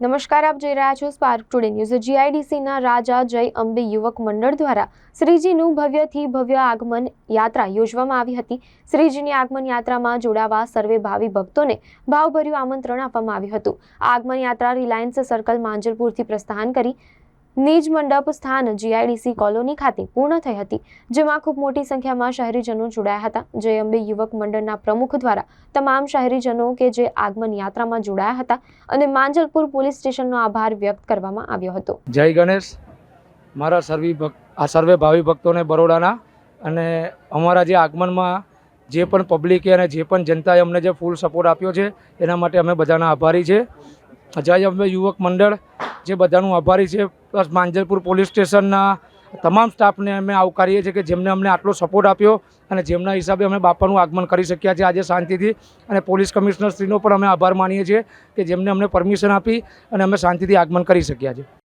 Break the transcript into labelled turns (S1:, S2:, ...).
S1: નમસ્કાર, આપ જોઈ રહ્યા છો સ્પાર્ક ટુડે ન્યૂઝ જીઆઈડીસીના રાજા જય અંબે યુવક મંડળ દ્વારા શ્રીજીનું ભવ્યથી ભવ્ય આગમન યાત્રા યોજવામાં આવી હતી. શ્રીજીની આગમન યાત્રામાં જોડાવા સર્વે ભાવિ ભક્તોને ભાવભર્યું આમંત્રણ આપવામાં આવ્યું હતું. આગમન યાત્રા રિલાયન્સ સર્કલ માંજલપુરથી પ્રસ્થાન કરી નિજ મંડપ સ્થાન જીઆઈડીસી કોલોની ખાતે પૂર્ણ થઈ હતી, જેમાં ખૂબ મોટી સંખ્યામાં શહેરીજનો જોડાયા હતા. જય અંબે યુવક મંડળના પ્રમુખ દ્વારા તમામ શહેરીજનો કે જે આગમન યાત્રામાં જોડાયા હતા અને માંજલપુર પોલીસ સ્ટેશનનો આભાર વ્યક્ત કરવામાં આવ્યો હતો.
S2: જય ગણેશ. મારા સર્વી આ સર્વે ભાવિ ભક્તોને બરોડાના અને અમારા જે આગમનમાં જે પણ પબ્લિકે અને જે પણ જનતાએ અમને જે ફૂલ સપોર્ટ આપ્યો છે, એના માટે અમે બધાના આભારી છે. જય અંબે યુવક મંડળ જે બધાનું આભારી છે, પ્લસ માંજલપુર પોલીસ સ્ટેશનના તમામ સ્ટાફને અમે આવકારીએ છીએ કે જેમને અમને આટલો સપોર્ટ આપ્યો અને જેમના હિસાબે અમે બાપાનું આગમન કરી શક્યા છીએ આજે શાંતિથી. અને પોલીસ કમિશનરશ્રીનો પણ અમે આભાર માનીએ છીએ કે જેમને અમને પરમિશન આપી અને અમે શાંતિથી આગમન કરી શક્યા છે